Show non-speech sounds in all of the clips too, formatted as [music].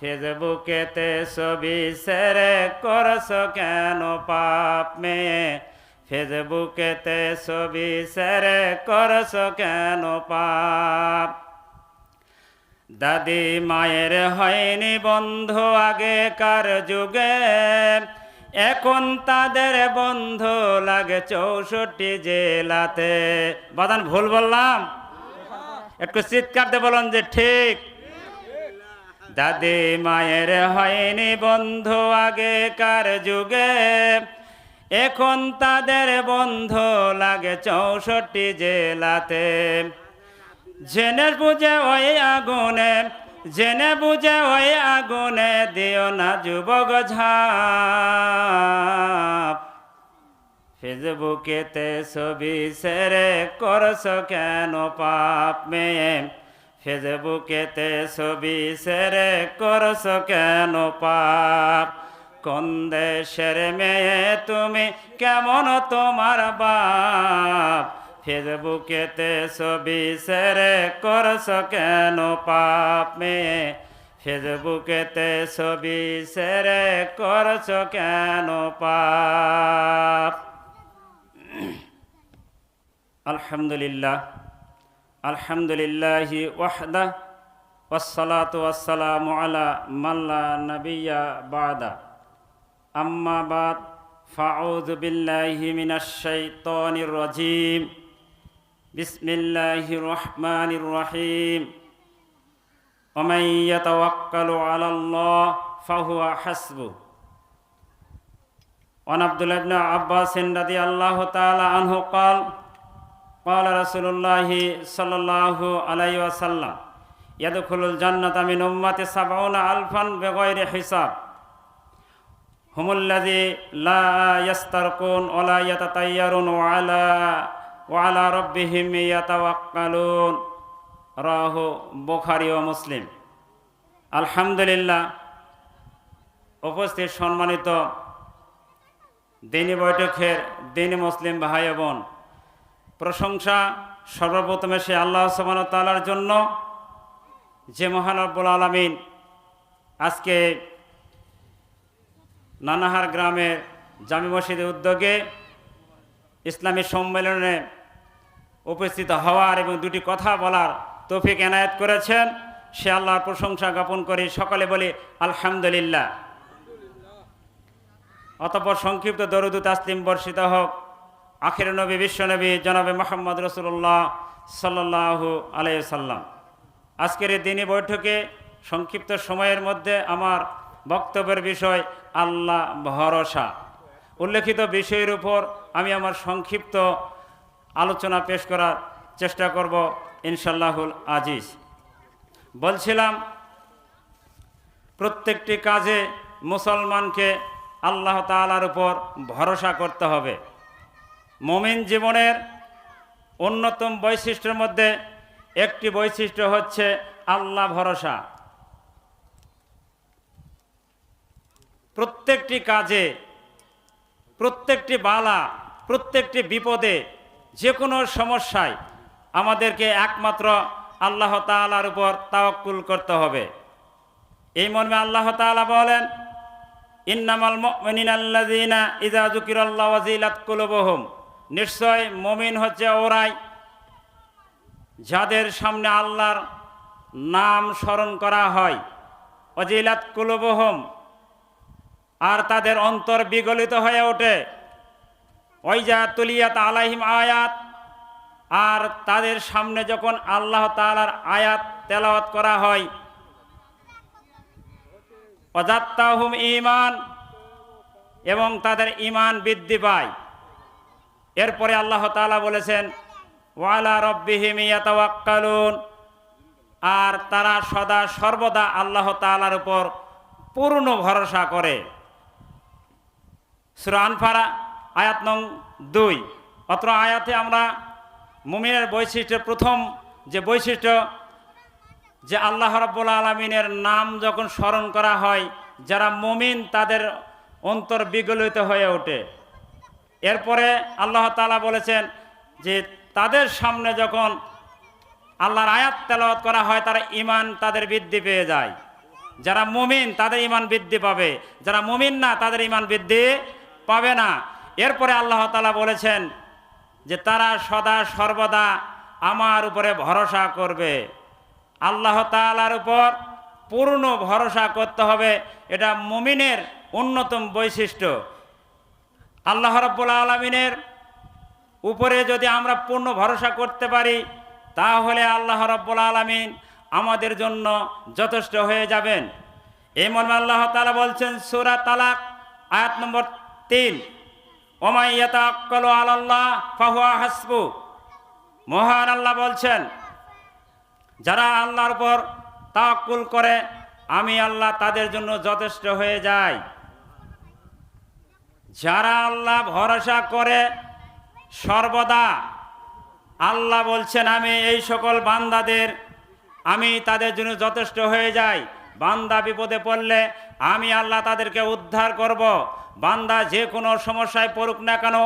ফেসবুকেতে ছবি সেরে করছ কেন পাপ মেয়ে? ফেসবুকেতে ছবি সেরে করছ কেন পাপ? দাদি মায়ের হয়নি বন্ধু আগেকার যুগে। এখন তাদের বন্ধু লাগে চৌষট্টি জেলাতে। বাদান, ভুল বললাম? একটু চিৎকার দিয়ে বলুন যে ঠিক। দাদি মায়ের হয়নি বন্ধু আগেকার যুগে। এখন তাদের বন্ধু লাগে চৌষট্টি জেলাতে। জেনে বুঝে ওই আগুনে, জেনে বুঝে ওই আগুনে দিও না যুবক ফেসবুকেতে ছবি সেরে করছ কেন পাপ মেয়ে? ফেসবুকেতে ছবি সেরে করছ কেন পাপ? কোন দেশের মেয়ে তুমি, কেমন তোমার বাপ? ফেসবুকেতে ছবি সেরে করছ কেন পাপ মেয়ে? ফেসবুকেতে ছবি সেরে করছ কেন পাপ? [clears throat] আলহামদুলিল্লাহ। আলহামদুলিল্লাহি ওয়াহদা والصلاة والسلام على من لا نبي بعد أما بعد فأعوذ بالله من الشيطان الرجيم بسم الله الرحمن الرحيم ومن يتوكل على الله فهو حسبه وعن عبد الله بن عباس رضي الله تعالى عنه قال قال رسول الله صلى الله عليه وسلم يدخل الجنة من أمة سبعون ألفا بغير حساب هم الذي لا يسترقون ولا يتطيرون وعلى وعلى ربهم يتوكلون রাহ বোখারি ও মুসলিম আলহামদুলিল্লাহ উপস্থিত সম্মানিত দিনী বৈঠকের দিনী মুসলিম ভাই ও বোন প্রশংসা সর্বপ্রথমে সে আল্লাহ সমান তালার জন্য যে মহান রব্বুল আলমিন আজকে নানাহার গ্রামের জামি মসজিদের উদ্যোগে ইসলামী সম্মেলনে উপস্থিত হওয়ার এবং দুটি কথা বলার তৌফিক এনায়েত করেছেন। সে আল্লাহর প্রশংসা জ্ঞাপন করে সকলে বলি আলহামদুলিল্লাহ। অতপর সংক্ষিপ্ত দরুদু তাসলিম বর্ষিত হোক। আখির নবী বিশ্বনবী জনাবে মোহাম্মদ রসুল্লাহ সাল্লাহু আলাইসাল্লাম আজকের এই দিনী বৈঠকে সংক্ষিপ্ত সময়ের মধ্যে আমার বক্তব্যের বিষয় আল্লাহ ভরসা। উল্লেখিত বিষয়ের উপর আমি আমার সংক্ষিপ্ত আলোচনা পেশ করার চেষ্টা করব ইনশাল্লাহুল আজিজ। বলছিলাম, প্রত্যেকটি কাজে মুসলমানকে আল্লাহ তালার উপর ভরসা করতে হবে। মমিন জীবনের অন্যতম বৈশিষ্ট্যের মধ্যে একটি বৈশিষ্ট্য হচ্ছে আল্লাহ ভরসা। প্রত্যেকটি কাজে, প্রত্যেকটি বালা, প্রত্যেকটি বিপদে যে কোনো সমস্যায় আমাদেরকে একমাত্র আল্লাহ তালার উপর তাওয়াক্কুল করতে হবে। এই মর্মে আল্লাহ তাআলা বলেন, ইন্নামাল মুমিনিনা আল্লাযিনা ইযা যুকিরাল্লাহু ওয়াজিলাত কুলুবুহুম। নিশ্চয় মুমিন হচ্ছে ওরাই যাদের সামনে আল্লাহর নাম স্মরণ করা হয়। অজিলাত কুলুবুহুম, আর তাদের অন্তর বিগলিত হয়ে ওঠে। ওইজা তুলিয়াত আলাইহিম আয়াত, আর তাদের সামনে যখন আল্লাহ তালার আয়াত তেলাওয়াত করা হয়। অজাত্তাহুম ইমান এবং তাদের ইমান বৃদ্ধি পায়। এরপরে আল্লাহ তাআলা বলেছেন, ওয়ালা রব্বিহিম ইয়াতাওয়াক্কালুন। আর তারা সদা সর্বদা আল্লাহ তাআলার উপর পূর্ণ ভরসা করে। সূরা আনফারা আয়াত নং দুই। অত্র আয়াতে আমরা মুমিনের বৈশিষ্ট্যের প্রথম যে বৈশিষ্ট্য, যে আল্লাহ রাব্বুল আলমিনের নাম যখন স্মরণ করা হয়, যারা মুমিন তাদের অন্তর বিগলিত হয়ে ওঠে। এরপরে আল্লাহ তালা বলেছেন যে তাদের সামনে যখন আল্লাহর আয়াত তেলাওয়াত করা হয়, তারা ইমান তাদের বৃদ্ধি পেয়ে যায়। যারা মুমিন, তাদের ইমান বৃদ্ধি পাবে। যারা মুমিন না, তাদের ইমান বৃদ্ধি পাবে না। এরপরে আল্লাহ তালা বলেছেন যে তারা সদা সর্বদা আমার উপরে ভরসা করবে। আল্লাহ তালার উপর পূর্ণ ভরসা করতে হবে। এটা মুমিনের অন্যতম বৈশিষ্ট্য। আল্লাহ রব্বুল আলমিনের উপরে যদি আমরা পূর্ণ ভরসা করতে পারি, তাহলে আল্লাহ রব্বুল আলমিন আমাদের জন্য যথেষ্ট হয়ে যাবেন। এই মর্মে আল্লাহ তালা বলছেন, সুরা তালাক, আয়াত নম্বর তিন ওমাইয়াতাক্কল আল্লাহ ফাহুয়া হাসবু। মহান আল্লাহ বলছেন, যারা আল্লাহর উপর তাকুল করে, আমি আল্লাহ তাদের জন্য যথেষ্ট হয়ে যাই। যারা আল্লাহ ভরসা করে, সর্বদা আল্লাহ বলছেন, আমি এই সকল বান্দাদের, আমি তাদের জন্য যথেষ্ট হয়ে যাই। বান্দা বিপদে পড়লে আমি আল্লাহ তাদেরকে উদ্ধার করব। বান্দা যে কোনো সমস্যায় পড়ুক না কেন,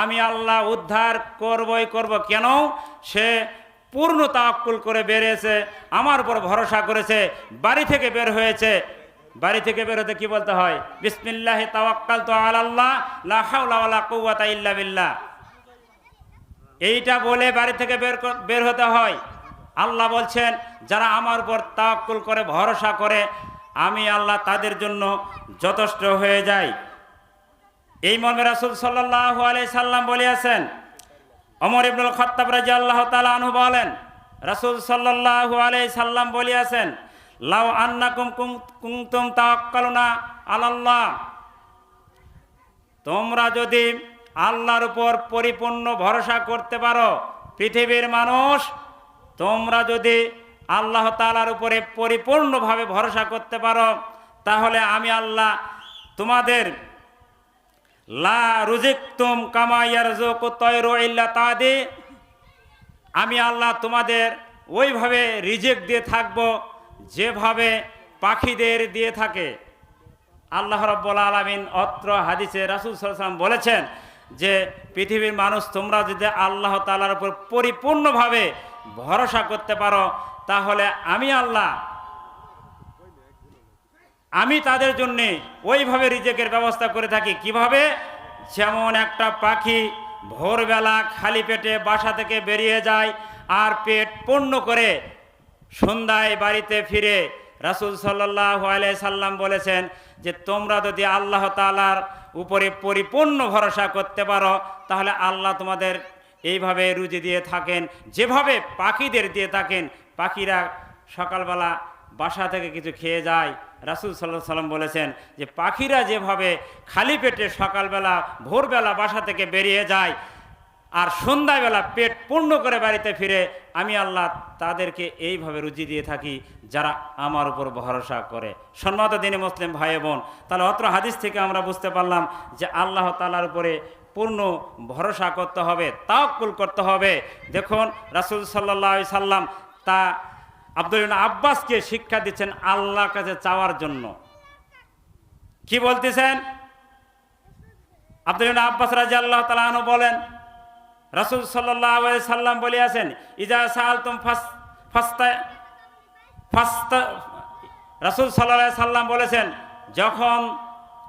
আমি আল্লাহ উদ্ধার করবই করব। কেন? সে পূর্ণ তাক্কুল করে বেরিয়েছে, আমার উপর ভরসা করেছে, বাড়ি থেকে বের হয়েছে। বাড়ি থেকে বের হতে কি বলতে হয়? বিসমিল্লাহ তাওয়াক্কাল তো আল্লাহ ইল্লা বিল্লাহ। এইটা বলে বাড়ি থেকে বের বের হতে হয়। আল্লাহ বলছেন, যারা আমার উপর তাওয়াক্কুল করে, ভরসা করে, আমি আল্লাহ তাদের জন্য যথেষ্ট হয়ে যাই। এই মর্মে রাসূল সাল্লাল্লাহু আলাইহি সাল্লাম বলিয়াছেন অমর ইবনুল খত্তাব রাজি আল্লাহ তালা আনহু বলেন, রাসূল সাল্লাল্লাহু আলাইহি সাল্লাম বলিয়াছেন লাউ আন্নাকুম কুম- কুনতুম তাওয়াক্কালুনা আলাল্লাহ। তোমরা যদি আল্লাহর উপর পরিপূর্ণ ভরসা করতে পারো, পৃথিবীর মানুষ, তোমরা যদি আল্লাহ তালার উপরে পরিপূর্ণভাবে ভরসা করতে পারো, তাহলে আমি আল্লাহ তোমাদের লা রুজিকতুম কামাইয়ার জোক তৈর ইল্লা তাদে আমি আল্লাহ তোমাদের ওইভাবে রিজেক্ট দিয়ে থাকব। যেভাবে পাখিদের দিয়ে থাকে, আল্লাহ রব্বুল আলমিন অত্র হাদিসে রাসুল সাল্লাম বলেছেন যে, পৃথিবীর মানুষ তোমরা যদি আল্লাহ তালার উপর পরিপূর্ণভাবে ভরসা করতে পারো, তাহলে আমি আল্লাহ, আমি তাদের জন্য ওইভাবে রিজেকের ব্যবস্থা করে থাকি। কীভাবে? যেমন একটা পাখি ভোরবেলা খালি পেটে বাসা থেকে বেরিয়ে যায় আর পেট পূর্ণ করে সন্ধ্যায় বাড়িতে ফিরে রাসুল সাল্লাহ সাল্লাম বলেছেন যে, তোমরা যদি আল্লাহ তালার উপরে পরিপূর্ণ ভরসা করতে পারো, তাহলে আল্লাহ তোমাদের এইভাবে রুজি দিয়ে থাকেন, যেভাবে পাখিদের দিয়ে থাকেন। পাখিরা সকালবেলা বাসা থেকে কিছু খেয়ে যায়। রাসুল সাল্লাহ সাল্লাম বলেছেন যে, পাখিরা যেভাবে খালি পেটে সকালবেলা, ভোরবেলা বাসা থেকে বেরিয়ে যায় আর সন্ধ্যাবেলা পেট পূর্ণ করে বাড়িতে ফিরে আমি আল্লাহ তাদেরকে এইভাবে রুজি দিয়ে থাকি যারা আমার উপর ভরসা করে। সম্মত দিনে মুসলিম ভাই বোন, তাহলে অত্র হাদিস থেকে আমরা বুঝতে পারলাম যে আল্লাহ তালার উপরে পূর্ণ ভরসা করতে হবে তাওকুল করতে হবে। দেখুন, রাসুল সাল্লাহ সাল্লাম তা আব্দুল আব্বাসকে শিক্ষা দিচ্ছেন আল্লাহর কাছে চাওয়ার জন্য। কি বলতেছেন? আব্দুল আব্বাস রাজি আল্লাহ তালু বলেন রাসুল সাল্লাহ সাল্লাম বলিয়াছেন, ইজা সাল তুম রাসুল সাল্লাহ সাল্লাম বলেছেন, যখন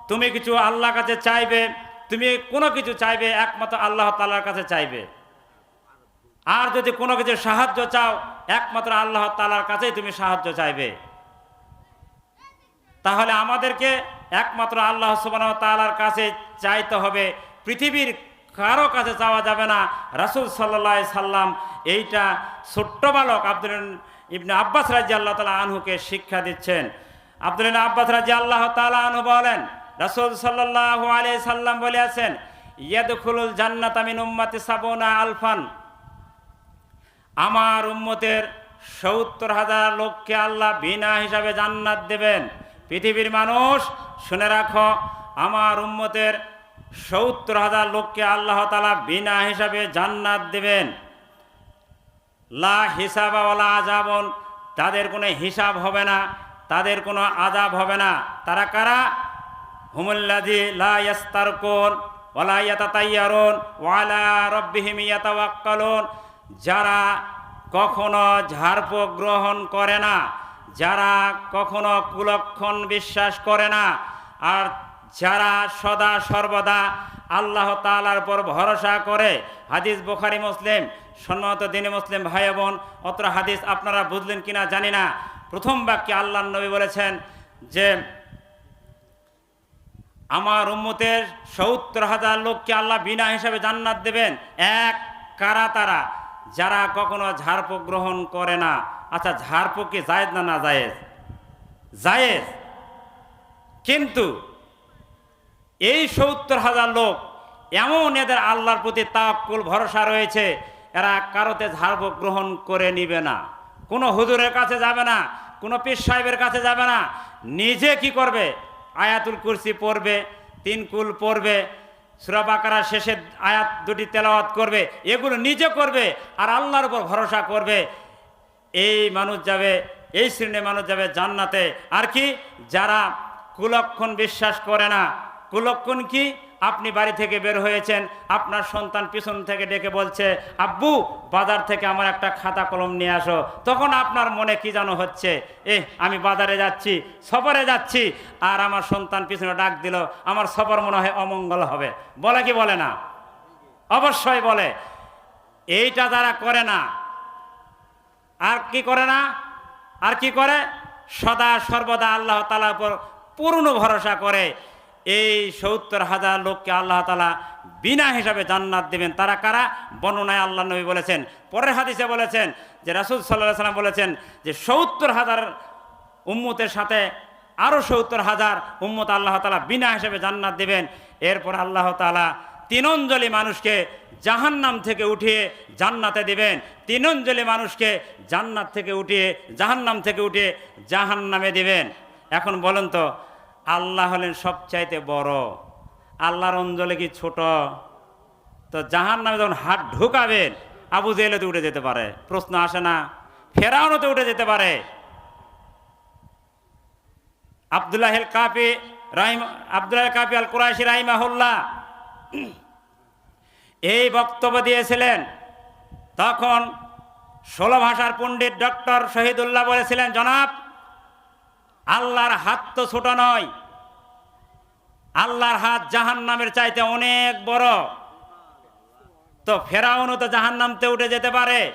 তুমি কিছু আল্লাহর কাছে চাইবে, তুমি কোনো কিছু চাইবে একমাত্র আল্লাহ তালার কাছে চাইবে। আর যদি কোনো কিছু সাহায্য চাও, একমাত্র আল্লাহ তালার কাছেই তুমি সাহায্য চাইবে। তাহলে আমাদেরকে একমাত্র আল্লাহ সুবাহ তালার কাছে চাইতে হবে। পৃথিবীর কারও কাছে চাওয়া যাবে না। রাসুল সাল্লাহ সাল্লাম এইটা ছোট্ট বালক আব্দুল ইবনে আব্বাস রাজি আল্লাহ তালা আনহুকে শিক্ষা দিচ্ছেন। আব্দুল আব্বাস রাজি আল্লাহ তালা আনহু বলেন, রাসুল সাল্লাহ আলিয়া সাল্লাম বলে আছেন ইয়াদুল জান্নাত আমিন উম্মাতে সাবনা আলফান। আমার উম্মতের সত্তর হাজার লোককে আল্লাহ বিনা হিসাবে জান্নাত দেবেন। পৃথিবীর মানুষ শুনে রাখো, আমার উম্মতের সত্তর হাজার লোককে আল্লাহ তালা বিনা হিসাবে জান্নাত দেবেন। লা হিসাবাওয়ালা আজাবন তাদের কোনো হিসাব হবে না, তাদের কোনো আজাব হবে না। তারা কারা? হুমুল্লাজি লা ইয়াস্তারকুন ওয়ালা ইয়াতাতাইয়ারুন ওয়ালা রব্বিহিম ইয়াতাওয়াক্কালুন। যারা কখনো ঝাড়প গ্রহণ করে না, যারা কখনো কুলক্ষণ বিশ্বাস করে না, আর যারা সদা সর্বদা আল্লাহ তালার উপর ভরসা করে, হাদিস বুখারি, মুসলিম সম্মত দিনী মুসলিম ভাই বোন, অত্র হাদিস আপনারা বুঝলেন কিনা জানি না। প্রথম বাক্যে আল্লাহ নবী বলেছেন যে, আমার উম্মতের সত্তর হাজার লোককে আল্লাহ বিনা হিসাবে জান্নাত দেবেন, এক কারা তারা? যারা কখনো ঝাড়ফুঁক গ্রহণ করে না। আচ্ছা ঝাড়ফুঁক কি জায়েজ না না জায়েজ? জায়েজ। কিন্তু এই সত্তর হাজার লোক এমন এদের আল্লাহর প্রতি তাকুল ভরসা রয়েছে, এরা কারোতে ঝাড়ফুঁক গ্রহণ করে নিবে না। কোনো হুজুরের কাছে যাবে না, কোনো পীর সাহেবের কাছে যাবে না। নিজে কি করবে? আয়াতুল কুরসি পড়বে, তিন কুল পড়বে সুরাবাকারা শেষে আয়াত দুটি তেলাওয়াত করবে, এগুলো নিজে করবে আর আল্লাহর উপর ভরসা করবে। এই মানুষ যাবে, এই শ্রেণির মানুষ যাবে জান্নাতে। আর কি? যারা কুলক্ষণ বিশ্বাস করে না কুলক্ষণ কি? আপনি বাড়ি থেকে বের হয়েছেন, আপনার সন্তান পিছন থেকে ডেকে বলছে, আব্বু, বাজার থেকে আমার একটা খাতা কলম নিয়ে আসো। তখন আপনার মনে কি যেন হচ্ছে এ আমি বাজারে যাচ্ছি, সফরে যাচ্ছি। আর আমার সন্তান পিছনে ডাক দিল, আমার সফর মনে হয় অমঙ্গল হবে। বলে কি বলে না? অবশ্যই বলে। এইটা যারা করে না, আর কি করে না? আর কি করে? সদা সর্বদা আল্লাহ তালার উপর পূর্ণ ভরসা করে। এই সত্তর হাজার লোককে আল্লাহ তালা বিনা হিসাবে জান্নাত দেবেন। তারা কারা? বর্ণনায় আল্লাহ নবী বলেছেন, পরের হাদিসে বলেছেন যে রাসুল সাল্লাহ সাল্লাম বলেছেন যে সত্তর হাজার উম্মতের সাথে আরও সত্তর হাজার উম্মত আল্লাহ তালা বিনা হিসাবে জান্নাত দেবেন। এরপর আল্লাহ তালা তিনঞ্জলি মানুষকে জাহান্নাম থেকে উঠিয়ে জান্নাতে দিবেন। তিনঞ্জলি মানুষকে জান্নাত থেকে উঠিয়ে জাহান্নাম থেকে উঠিয়ে জাহান্নামে দিবেন। এখন বলেন তো আল্লাহ হলেন সবচাইতে বড়। আল্লাহর অঞ্জলে কি ছোট? তো জাহান নামে যখন হাত ঢুকাবেন, আবু জেলেতে উঠে যেতে পারে। প্রশ্ন আসে না, ফেরাউনতে উঠে যেতে পারে। আবদুল্লাহ কাপি রাহিম, আবদুল্লাহ কাপি আল কুরাইশি রাহিমাহুল্লাহ এই বক্তব্য দিয়েছিলেন। তখন ষোলো ভাষার পণ্ডিত ডক্টর শহীদুল্লাহ বলেছিলেন, জনাব আল্লাহর হাত তো ছোট নয়। আল্লাহর হাত জাহান নামের চাইতে অনেক বড়। তো ফেরাউনও তো জাহান নামতে উঠে যেতে পারে।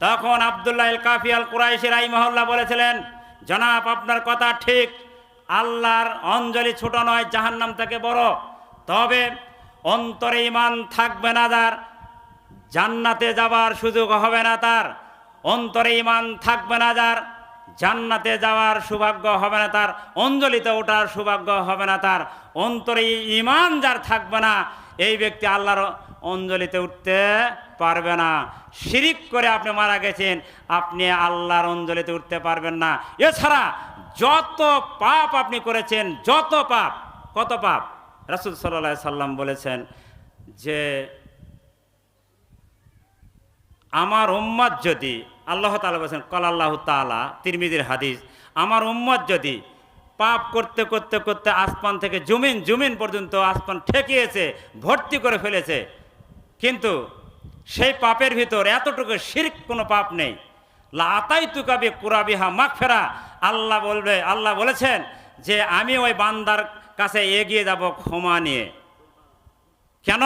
তখন আবদুল্লাহ কাফি আল কুরাইশি রাইমহল্লা বলেছিলেন, জনাব, আপনার কথা ঠিক। আল্লাহর অঞ্জলি ছোট নয় জাহান নাম থেকে বড়। তবে অন্তরে ইমান থাকবে না তার। জান্নাতে যাবার সুযোগ হবে না তার। অন্তরে ইমান থাকবে না যার জান্নাতে যাওয়ার সৌভাগ্য হবে না তার, অঞ্জলিতে ওঠার সৌভাগ্য হবে না তার। অন্তরে ইমান যার থাকবে না, এই ব্যক্তি আল্লাহর অঞ্জলিতে উঠতে পারবে না। শিরিক করে আপনি মারা গেছেন, আপনি আল্লাহর অঞ্জলিতে উঠতে পারবেন না। এছাড়া যত পাপ আপনি করেছেন, যত পাপ, কত পাপ? রাসুল সাল্লাহ সাল্লাম বলেছেন যে, আমার উম্মাদ যদি আল্লাহ তালা বলছেন কল আল্লাহ তালা তিরমিদির হাদিস, আমার উম্মত যদি পাপ করতে করতে করতে আসমান থেকে জমিন, জুমিন পর্যন্ত আসমান ঠেকিয়েছে, ভর্তি করে ফেলেছে, কিন্তু সেই পাপের ভিতর এতটুকু শির্ক কোনো পাপ নেই। লাতাই তুকাবি কুরাবিহা মাখ ফেরা আল্লাহ বলবে, আল্লাহ বলেছেন যে আমি ওই বান্দার কাছে এগিয়ে যাব ক্ষমা নিয়ে। কেন?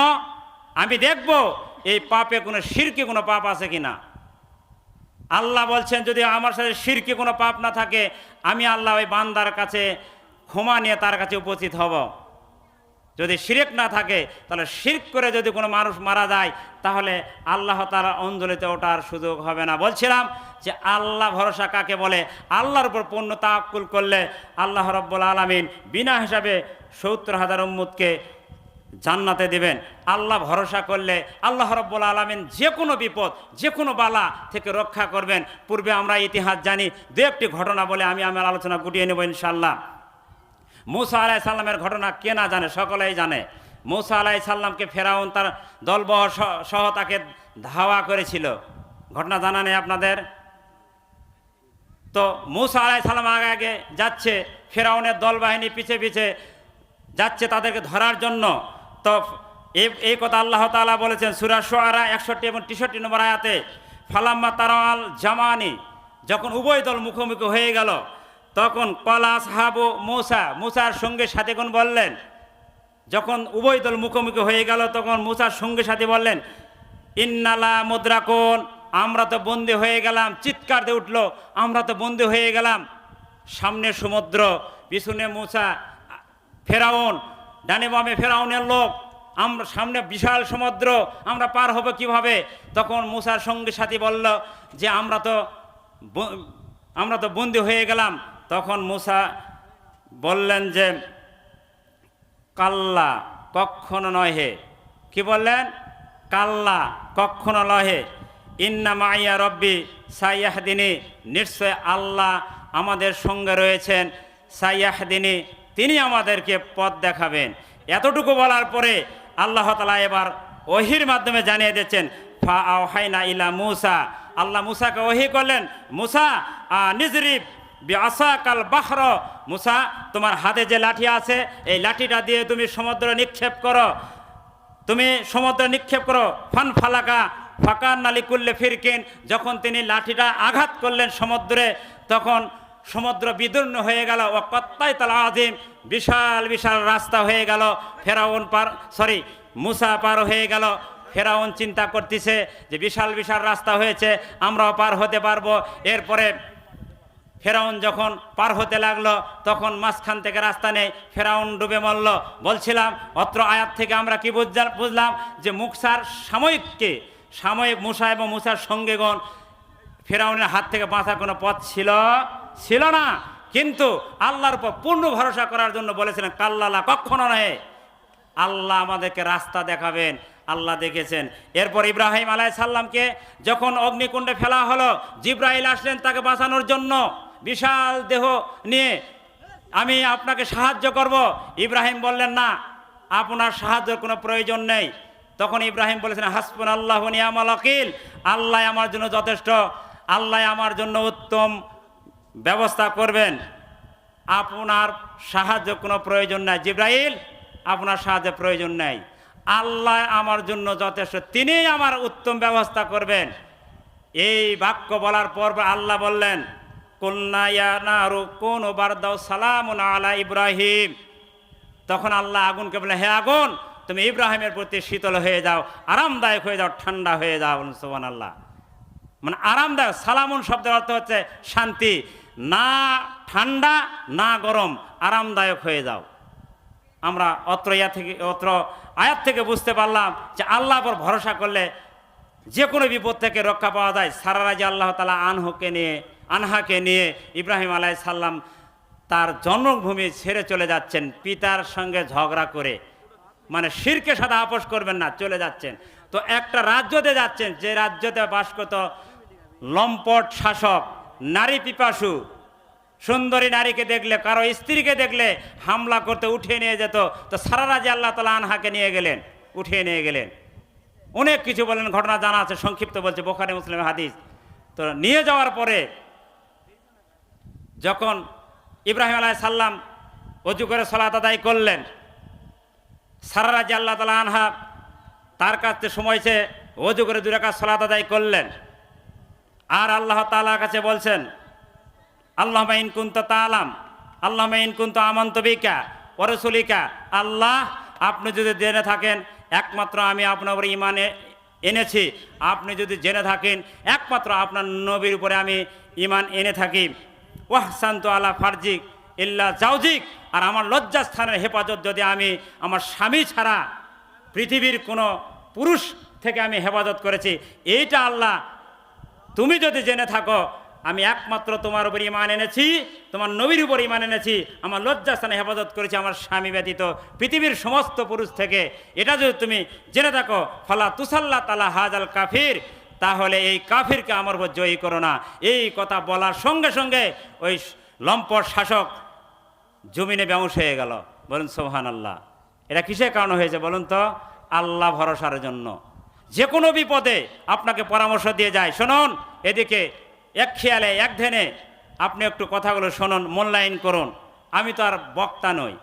আমি দেখব এই পাপে কোনো শিরকি কোনো পাপ আছে কিনা। আল্লাহ বলছেন, যদি আমার সাথে শিরকি কোনো পাপ না থাকে, আমি আল্লাহ ওই বান্দার কাছে ক্ষমা নিয়ে তার কাছে উপস্থিত হব। যদি শিরেক না থাকে, তাহলে শির্ক করে যদি কোনো মানুষ মারা যায়, তাহলে আল্লাহ তারা অঞ্জলিতে ওঠার সুযোগ হবে না। বলছিলাম যে আল্লাহ ভরসা কাকে বলে? আল্লাহর উপর পূর্ণ তাকুল করলে আল্লাহ রব্বুল আলমিন বিনা হিসাবে সত্তর হাজার উম্মুদকে জান্নাতে দেবেন। আল্লাহ ভরসা করলে আল্লাহ রব্বুল আলমিন যে কোনো বিপদ যে কোনো বালা থেকে রক্ষা করবেন। পূর্বে আমরা ইতিহাস জানি, দু একটি ঘটনা বলে আমি আমার আলোচনা গুটিয়ে নেব ইনশাল্লাহ মুসা আলাহি সাল্লামের ঘটনা কে না জানে, সকলেই জানে। মুসা আলাহি সাল্লামকে ফেরাউন তার দলবহ সহ- তাকে ধাওয়া করেছিল। ঘটনা জানা নেই আপনাদের? তো মুসা আলাহি সাল্লাম আগে আগে যাচ্ছে, ফেরাউনের দল বাহিনী পিছে পিছে যাচ্ছে তাদেরকে ধরার জন্য। তো এই কথা আল্লাহ তাআলা বলেছেন, সুরা সোয়ারা একষট্টি এবং তেষট্টি নম্বর আয়াতে, ফালাম্মা তারাল জামানি, যখন উভয় দল মুখোমুখি হয়ে গেল, তখন কলা সাহাবু মূসা, মুসার সঙ্গে সাথে কোন বললেন, যখন উভয় দল মুখোমুখি হয়ে গেল, তখন মুসার সঙ্গে সাথে বললেন ইন্নালা মুদ্রাকোন, আমরা তো বন্দি হয়ে গেলাম, চিৎকার দিয়ে উঠল, আমরা তো বন্দি হয়ে গেলাম, সামনে সমুদ্র, পিছনে মুসা, ফেরাউন ডানে বামে ফেরাউনের লোক, আমরা সামনে বিশাল সমুদ্র, আমরা পার হব কীভাবে? তখন মুসার সঙ্গে সাথী বলল যে, আমরা তো আমরা তো বন্দি হয়ে গেলাম। তখন মুসা বললেন যে, কাল্লা কখনো নহে কি বললেন? কাল্লা কখনো নহে ইন্না মাইয়া রব্বি সাইয়াহদিনী, নিশ্চয় আল্লাহ আমাদের সঙ্গে রয়েছেন। সাইয়াহদিনী তিনি আমাদেরকে পথ দেখাবেন। এতটুকু বলার পরে আল্লাহ তালা এবার ওহির মাধ্যমে জানিয়ে দিচ্ছেন, ফা আওহাইনা ইলা মুসা। আল্লাহ মুসাকে ওহি করলেন, মুসা, আ, নিজরিব আসা কাল বাহর। মুসা, তোমার হাতে যে লাঠি আছে, এই লাঠিটা দিয়ে তুমি সমুদ্র নিক্ষেপ করো। তুমি সমুদ্র নিক্ষেপ করো। ফান ফালাকা ফাঁকা নালি করলে ফিরকিন। যখন তিনি লাঠিটা আঘাত করলেন সমুদ্রে, তখন সমুদ্র বিদীর্ণ হয়ে গেল, ও কত্তাই তালা আজিম, বিশাল বিশাল রাস্তা হয়ে গেল, ফেরাউন পার সরি মুসা পার হয়ে গেল। ফেরাউন চিন্তা করতেছে যে বিশাল বিশাল রাস্তা হয়েছে, আমরাও পার হতে পারব। এরপরে ফেরাউন যখন পার হতে লাগল, তখন মাঝখান থেকে রাস্তা নেই, ফেরাউন ডুবে মরল। বলছিলাম, অত্র আয়াত থেকে আমরা কি বুঝলাম বুঝলাম যে মুকসার সাময়িককে সাময়িক মুসা এবং মুসার সঙ্গেগণ, ফেরাউনের হাত থেকে বাঁচার কোনো পথ ছিল? ছিল না, কিন্তু আল্লাহর উপর পূর্ণ ভরসা করার জন্য বলেছিলেন, কাল্লালা কখনো নয় আল্লাহ আমাদেরকে রাস্তা দেখাবেন, আল্লাহ দেখেছেন। এরপর ইব্রাহিম আলাই সাল্লামকে যখন অগ্নিকুণ্ডে ফেলা হলো, জিব্রাইল আসলেন তাকে বাঁচানোর জন্য। বিশাল দেহ নিয়ে, আমি আপনাকে সাহায্য করব। ইব্রাহিম বললেন, না, আপনার সাহায্যের কোনো প্রয়োজন নেই। তখন ইব্রাহিম বলেছেন হাসপুন আল্লাহ নিয়ামাল আকিল আল্লাহ আমার জন্য যথেষ্ট। আল্লাহ আমার জন্য উত্তম ব্যবস্থা করবেন। আপনার সাহায্য কোনো প্রয়োজন নাই। জিব্রাইল, আপনার সাহায্যের প্রয়োজন নাই। আল্লাহ আমার জন্য যথেষ্ট তিনি আমার উত্তম ব্যবস্থা করবেন। এই বাক্য বলার পর আল্লাহ বললেন আলা ইব্রাহিম। তখন আল্লাহ আগুনকে বলে হে আগুন, তুমি ইব্রাহিমের প্রতি শীতল হয়ে যাও, আরামদায়ক হয়ে যাও, ঠান্ডা হয়ে যাও। সোহান আল্লাহ মানে আরামদায়ক, সালামুন শব্দের অর্থ হচ্ছে শান্তি। না ঠান্ডা, না গরম, আরামদায়ক হয়ে যাও। আমরা অত্র ইয়া থেকে, অত্র আয়াত থেকে বুঝতে পারলাম যে আল্লাহ পর ভরসা করলে যে কোনো বিপদ থেকে রক্ষা পাওয়া যায়। সারা রাজি আল্লাহ তালা আনহুকে নিয়ে, আনহাকে নিয়ে ইব্রাহিম আলাই সাল্লাম তার জন্মভূমি ছেড়ে চলে যাচ্ছেন। পিতার সঙ্গে ঝগড়া করে মানে শিরকে সাদা আপোষ করবেন না, চলে যাচ্ছেন। তো একটা রাজ্যতে যাচ্ছেন, যে রাজ্যতে বাস করত লম্পট শাসক নারী পিপাসু। সুন্দরী নারীকে দেখলে, কারও স্ত্রীকে দেখলে হামলা করতে উঠিয়ে নিয়ে যেত। তো সারা রাজে আল্লাহ তালা আনহাকে নিয়ে গেলেন, উঠিয়ে নিয়ে গেলেন। অনেক কিছু বলেন, ঘটনা জানা আছে, সংক্ষিপ্ত বলছে বোখারি মুসলিম হাদিস। তো নিয়ে যাওয়ার পরে যখন ইব্রাহিম আলাহ সাল্লাম অজু করে সলাত আদায় করলেন, সারা রাজ্যে আল্লাহ তালা আনহা তার কাছে সময় চেয়ে অজু করে দুই রাকাত সলাত আদায় করলেন। আর আল্লাহ তালার কাছে বলছেন আল্লাহ ইন কুন্ত তালাম আল্লাহ ইন কুন্ত আমন্ত বিকা পরশুলিকা আল্লাহ, আপনি যদি জেনে থাকেন, একমাত্র আমি আপনার উপরে ইমানে এনেছি। আপনি যদি জেনে থাকেন, একমাত্র আপনার নবীর উপরে আমি ইমান এনে থাকি। ওয়াহ শান্ত আল্লাহ ফার্জিক ইল্লা জাউজিক আর আমার লজ্জাস্থানের হেফাজত যদি আমি আমার স্বামী ছাড়া পৃথিবীর কোনো পুরুষ থেকে আমি হেফাজত করেছি, এইটা আল্লাহ তুমি যদি জেনে থাকো, আমি একমাত্র তোমার উপর ইমান এনেছি, তোমার নবীর উপর ইমান এনেছি, আমার লজ্জাস্থানে হেফাজত করেছি আমার স্বামী ব্যতীত পৃথিবীর সমস্ত পুরুষ থেকে। এটা যদি তুমি জেনে থাকো, ফলা তুসাল্লা তালা হাজাল কাফির, তাহলে এই কাফিরকে আমার উপর জয়ী করো না। এই কথা বলার সঙ্গে সঙ্গে ওই লম্পট শাসক জমিনে ব্যবস হয়ে গেল। বলুন সোহান আল্লাহ এটা কিসের কারণ হয়েছে বলুন তো? আল্লাহ ভরসার জন্য। যে কোনো বিপদে আপনাকে পরামর্শ দিয়ে যায়। শুনুন, এদিকে এক খেয়ালে, এক ধ্যানে আপনি একটু কথাগুলো শুনুন, মূল্যায়ন করুন। আমি তো আর বক্তা নই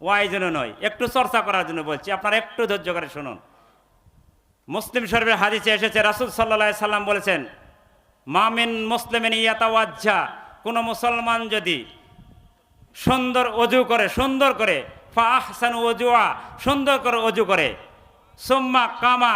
ওয়াই জন্য নয় একটু চর্চা করার জন্য বলছি, আপনারা একটু ধৈর্য করে শুনুন। মুসলিম শরীফের হাদিসে এসেছে, রাসুল সাল্লা সাল্লাম বলেছেন মামিন মুসলিমিন ইয়াতাওয়াজ্জা কোনো মুসলমান যদি সুন্দর অজু করে, সুন্দর করে, ফা আহসান অজুয়া সুন্দর করে অজু করে সোম্মা কামা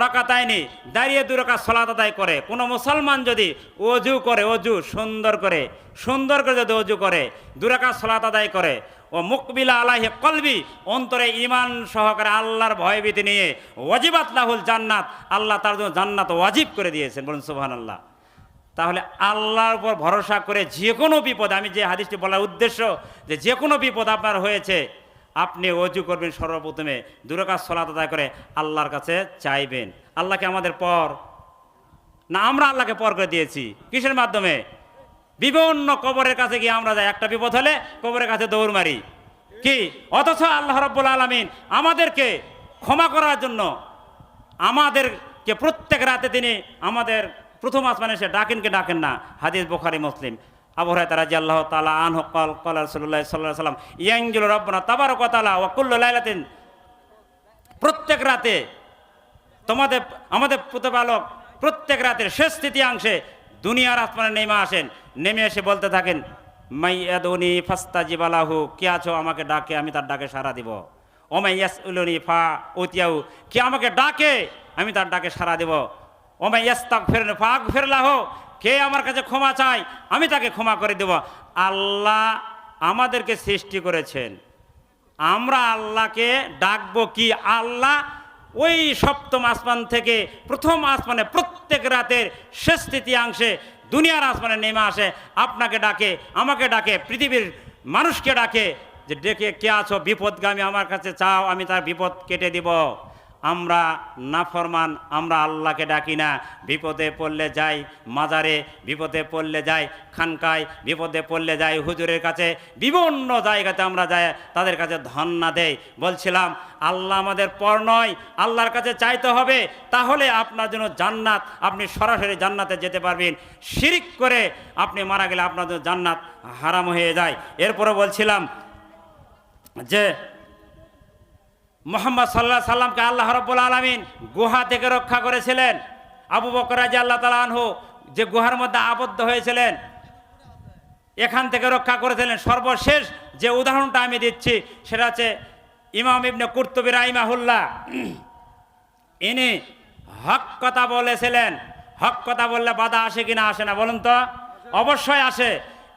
রাকাতাইনি, দাঁড়িয়ে দুরকা সলাত আদায় করে। কোনো মুসলমান যদি অজু করে, অজু সুন্দর করে সুন্দর করে যদি অজু করে দুরাকা সলাত আদায় করে, ও মুকবিলা আলাহি কলবি, অন্তরে ইমান সহকারে আল্লাহর ভয়ভীতি নিয়ে ওয়াজিবাত লাহুল জান্নাত, আল্লাহ তার জন্য জান্নাত ওয়াজিব করে দিয়েছেন। বলুন সুবহান আল্লাহ তাহলে আল্লাহর উপর ভরসা করে যে কোনো বিপদ, আমি যে হাদিসটি বলার উদ্দেশ্য, যে যে কোনো বিপদ আপনার হয়েছে আপনি অজু করবেন সর্বপ্রথমে। দুরকাজ সলাত আদায় করে আল্লাহর কাছে চাইবেন। আল্লাহকে আমাদের পর, না, আমরা আল্লাহকে পর করে দিয়েছি। কিসের মাধ্যমে? বিভিন্ন কবরের কাছে গিয়ে আমরা যাই। একটা বিপদ হলে কবরের কাছে দৌড় মারি। কি? অথচ আল্লাহ রব্বুল আলমিন আমাদেরকে ক্ষমা করার জন্য আমাদেরকে প্রত্যেক রাতে তিনি আমাদের প্রথম আসমানে এসে ডাকেনকে ডাকেন না। হাদিস বোখারি, মুসলিম। আবু হরাই তারা আল্লাহ তালা আন কল কল রসুল্লাহ সাল্লাহ সাল্লাম ইয়াঙ্গুল রব্বনা তাবার কতালা ওয়াকুল্ল লাইলাতিন, প্রত্যেক রাতে তোমাদের, আমাদের প্রতিপালক প্রত্যেক রাতের শেষ তৃতীয়াংশে দুনিয়ার আসমানে নেমে আসেন, নেমে এসে বলতে থাকেন, মাই এদনি ফাস্তা জিবালাহু কে আছো আমাকে ডাকে, আমি তার ডাকে সাড়া দিব। ওমাই ইয়াস উলনি ফা ওতিয়াউ কে আমাকে ডাকে, আমি তার ডাকে সাড়া দেব। ওমাই ইয়াস তাক ফেরেন ফাক ফেরলাহ কে আমার কাছে ক্ষমা চাই আমি তাকে ক্ষমা করে দেব। আল্লাহ আমাদেরকে সৃষ্টি করেছেন। আমরা আল্লাহকে ডাকবো কি? আল্লাহ ওই সপ্তম আসমান থেকে প্রথম আসমানে প্রত্যেক রাতের শেষ তৃতীয়াংশে দুনিয়ার আসমানে নেমে আসে। আপনাকে ডাকে, আমাকে ডাকে, পৃথিবীর মানুষকে ডাকে যে ডেকে কে আছো? বিপদগামী আমার কাছে চাও, আমি তার বিপদ কেটে দিব। আমরা নাফরমান, আমরা আল্লাহকে ডাকি না। বিপদে পড়লে যাই মাজারে, বিপদে পড়লে যাই খানকায়, বিপদে পড়লে যাই হুজুরের কাছে। বিভিন্ন জায়গাতে আমরা যাই, তাদের কাছে ধন্না দেই। বলছিলাম, আল্লাহ আমাদের পর নয়, আল্লাহর কাছে চাইতে হবে, তাহলে আপনার জন্য জান্নাত। আপনি সরাসরি জান্নাতে যেতে পারবেন। শিরিক করে আপনি মারা গেলে আপনার জন্য জান্নাত হারাম হয়ে যায়। এরপরে বলছিলাম যে মোহাম্মদ সাল্লাহ সাল্লামকে আল্লাহ রব্বুল আলমিন গুহা থেকে রক্ষা করেছিলেন। আবু বকর রাজি আল্লাহ তালা আনহু যে গুহার মধ্যে আবদ্ধ হয়েছিলেন, এখান থেকে রক্ষা করেছিলেন। সর্বশেষ যে উদাহরণটা আমি দিচ্ছি, সেটা হচ্ছে ইমাম ইবনে কুর্তুবী রাইমাহুল্লাহ ইনি হক কথা বলেছিলেন। হক কথা বললে বাধা আসে কিনা আসে না, বলুন তো। অবশ্যই আসে।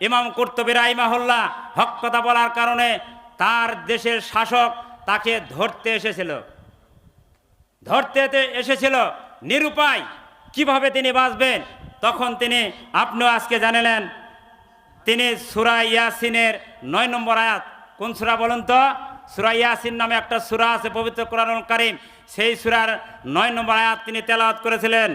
ইমাম কুর্তুবী রাইমাহুল্লাহ হক কথা বলার কারণে তার দেশের শাসক তাকে ধরতে এসেছিল। ধরতে এসেছিল নিরুপায়। কীভাবে তিনি বাঁচবেন? তখন তিনি, আপনিও আজকে জানালেন, তিনি সুরা ইয়াসিনের নয় নম্বর আয়াত। কোন সুরা বলুন তো? সুরা ইয়াসিন নামে একটা সুরা আছে, পবিত্র কোরআনুল কারিম। সেই সুরার নয় নম্বর আয়াত তিনি তেলাওয়াত করেছিলেন।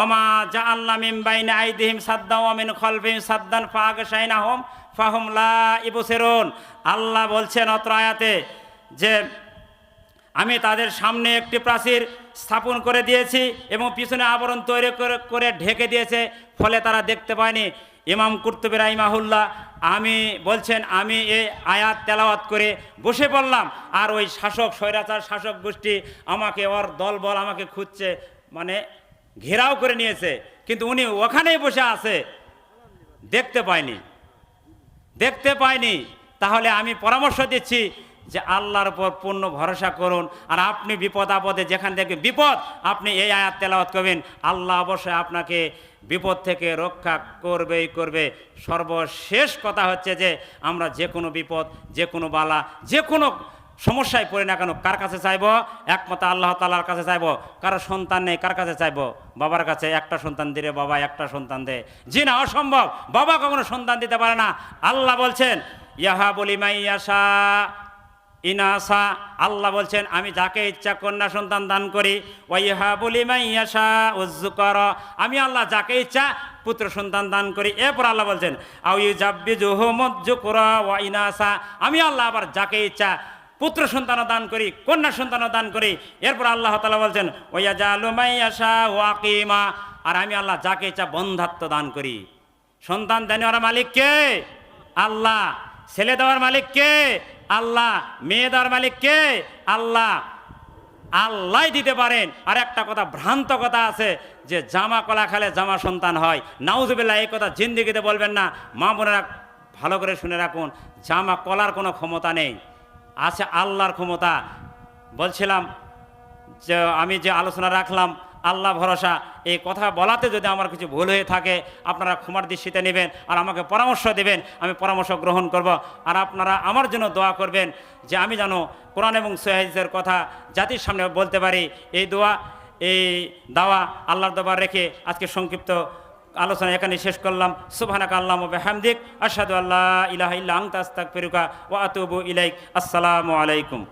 ওমা জা আল্লাহ মিম বাইনা আইদিহিম সাদ্দা ওমিন খলফিম সাদ্দান ফাগ শাইনা হোম ফাহুম লা ইবসেরুন। আল্লাহ বলছেন অত্র আয়াতে যে আমি তাদের সামনে একটি প্রাচীর স্থাপন করে দিয়েছি এবং পিছনে আবরণ তৈরি করে ঢেকে দিয়েছে, ফলে তারা দেখতে পায়নি। ইমাম কুর্তুবী রাইমাহুল্লাহ আমি বলছেন, আমি এই আয়াত তেলাওয়াত করে বসে পড়লাম, আর ওই শাসক, স্বৈরাচার শাসক গোষ্ঠী আমাকে ওর দলবল আমাকে খুঁজছে মানে ঘেরাও করে নিয়েছে, কিন্তু উনি ওখানেই বসে আছে, দেখতে পায়নি। দেখতে পাইনি তাহলে আমি পরামর্শ দিচ্ছি যে আল্লাহর উপর পূর্ণ ভরসা করুন আর আপনি বিপদ আপদে যেখান থেকে বিপদ, আপনি এই আয়াত তেলাওয়াত করবেন। আল্লাহ অবশ্যই আপনাকে বিপদ থেকে রক্ষা করবেই করবে। সর্বশেষ কথা হচ্ছে যে, আমরা যে কোনো বিপদ, যে কোনো বালা, যে কোনো সমস্যায় পড়ে না কেন, কার কাছে চাইব? একমাত্র আল্লাহ তালার কাছে চাইব। কারও সন্তান নেই, কার কাছে চাইব? বাবার কাছে একটা সন্তান দিলে বাবা, একটা সন্তান দে। জি না, অসম্ভব। বাবা কখনো সন্তান দিতে পারে না। আল্লাহ বলছেন ইয়াহা বলি মাইয়াশা ইনাসা, আল্লাহ বলছেন, আমি যাকে ইচ্ছা কন্যা সন্তান দান করি ওয়াইহা বলি মাইয়াশা উজ্জুকর আমি আল্লাহ যাকে ইচ্ছা পুত্র সন্তান দান করি। এরপর আল্লাহ বলছেন আউ জাব্বি জুহুমজ্জুকর ওয়া ইনাসা। আমি আল্লাহ আবার যাকে ইচ্ছা পুত্র সন্তানও দান করি, কন্যা সন্তানও দান করি। এরপর আল্লাহ তালা বলছেন ওয়া জালু মাইয়াশা ওয়াকিমা আর আমি আল্লাহ যাকে ইচ্ছা বন্ধাত্ম দান করি। সন্তান দেওয়ার মালিক কে? আল্লাহ। ছেলে দেওয়ার মালিক কে? আল্লাহ, মেয়েদার মালিক কে? আল্লাহ। আল্লাহ দিতে পারেন। আর একটা কথা ভ্রান্ত কথা আছে যে জামা কলা খেলে জামা সন্তান হয়। নাউজুবিল্লাহ, এই কথা জিন্দিগিতে বলবেন না। মা বোনেরা ভালো করে শুনে রাখুন, জামা কলার কোনো ক্ষমতা নেই। আছে আল্লাহর ক্ষমতা। বলছিলাম যে, আমি যে আলোচনা রাখলাম আল্লাহ ভরসা, এই কথা বলাতে যদি আমার কিছু ভুল হয়ে থাকে, আপনারা ক্ষমার দৃষ্টিতে নেবেন আর আমাকে পরামর্শ দেবেন, আমি পরামর্শ গ্রহণ করব। আর আপনারা আমার জন্য দোয়া করবেন যে আমি যেন কোরআন এবং সোহাইজের কথা জাতির সামনে বলতে পারি। এই দোয়া, এই দাওয়া আল্লাহর দোয়া রেখে আজকে সংক্ষিপ্ত আলোচনা এখানে শেষ করলাম। সুবহানাক আল্লাহ হামদিক আশহাদু আল্লাহ ইলাহা ইল্লা আনতা, আস্তাগফিরুকা ওয়া আতুবু ইলাইক। আসসালামু আলাইকুম।